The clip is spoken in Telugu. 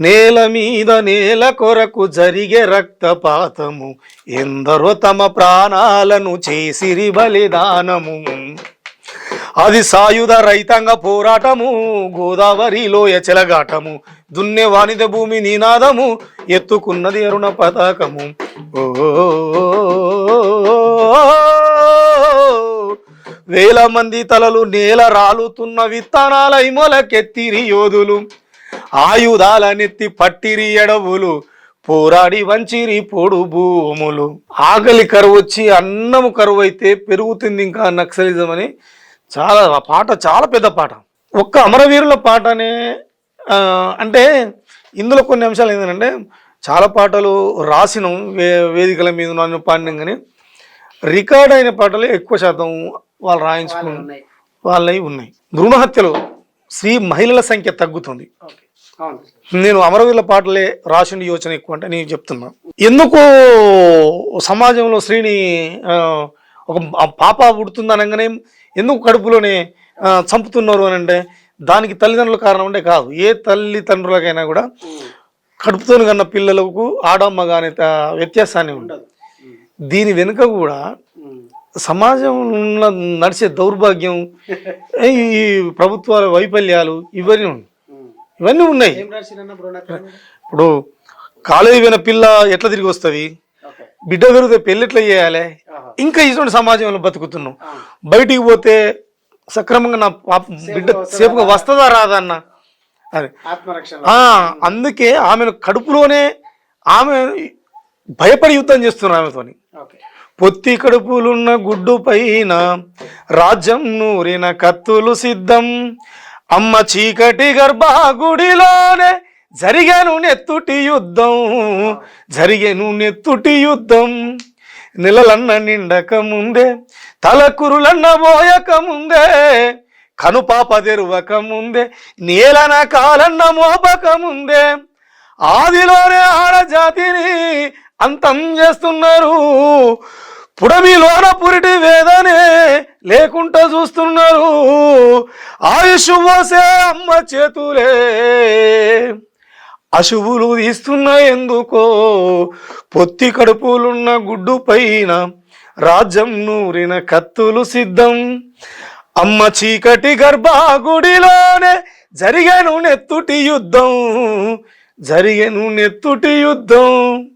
నేల మీద నేల కొరకు జరిగే రక్తపాతము ఎందరో తమ ప్రాణాలను చేసిరి బలిదానము అది సాయుధ రైతాంగ పోరాటము గోదావరిలో చెలగాటము దున్నే వాణిద భూమి నినాదము ఎత్తుకున్నది అరుణ పతాకము. ఓ వేల మంది తలలు నేల రాలుతున్న విత్తనాలై మొలకెత్తిరి యోధులు. ఆయుధాలనెత్తి పట్టిరి ఎడవులు పోరాడి వంచిరి పొడు భూములు. ఆకలి కరువు వచ్చి అన్నము కరువు అయితే పెరుగుతుంది ఇంకా నక్సలిజం అని చాలా ఆ పాట చాలా పెద్ద పాట. ఒక్క అమరవీరుల పాటనే అంటే ఇందులో కొన్ని అంశాలు ఏంటంటే చాలా పాటలు రాసిన వే వేదికల మీద నన్ను పాడినాం కానీ రికార్డ్ అయిన పాటలు ఎక్కువ శాతం వాళ్ళు రాయించుకుని ఉన్నాయి. వాళ్ళవి ఉన్నాయి. భ్రూణ హత్యలు స్త్రీ మహిళల సంఖ్య తగ్గుతుంది. నేను అమరవీరుల పాటలే రాసిండి యోచన ఎక్కువ అంటే నేను చెప్తున్నా ఎందుకు సమాజంలో స్త్రీని ఆ, ఒక పాప పుడుతుంది అనగానే ఎందుకు కడుపులోనే చంపుతున్నారు అని అంటే దానికి తల్లిదండ్రుల కారణం అంటే కాదు ఏ తల్లిదండ్రులకైనా కూడా కడుపుతో కన్న పిల్లలకు ఆడమ్మ కానీ వ్యత్యాసాన్ని ఉండదు. దీని వెనుక కూడా. సమాజంలో నడిచే దౌర్భాగ్యం ఈ ప్రభుత్వాల వైఫల్యాలు ఇవన్నీ. ఇవన్నీ ఉన్నాయి. ఇప్పుడు కాలేజీ పోయిన పిల్ల ఎట్లా తిరిగి వస్తుంది? బిడ్డ పెరిగితే పెళ్ళి ఎట్లా చేయాలి. ఇంకా ఇటువంటి సమాజంలో బతుకుతున్నాం. బయటికి పోతే సక్రమంగా నా పాప బిడ్డ సేపుగా వస్తుందా రాదా అన్న అది అందుకే ఆమెను కడుపులోనే ఆమె భయపడి యుద్ధం చేస్తున్నారు ఆమెతోని. పొత్తి కడుపులున్న గుడ్డు పైన రాజ్యం నూరిన కత్తులు సిద్ధం. అమ్మ చీకటి గర్భగుడిలోనే జరిగాను నెత్తుటి యుద్ధం జరిగేను నెత్తుటి యుద్ధం. నెలలన్న నిండక ముందే తలకురులన్న పోయక ముందే కనుపాప తెరువక ముందే నేలన కాలన్న మోపక ముందే ఆదిలోనే ఆడజాతిని అంతం చేస్తున్నారు. పుడమిలోన పురిటి వేదనే లేకుండా చూస్తున్నారు. ఆయుష్ పోసే అమ్మ చేతులే. అశువులు తీస్తున్న ఎందుకో? పొత్తి కడుపులున్న గుడ్డు పైన రాజ్యం నూరిన కత్తులు సిద్ధం. అమ్మ చీకటి గర్భాగుడిలోనే జరిగను నెత్తుటి యుద్ధం. జరిగను నెత్తుటి యుద్ధం.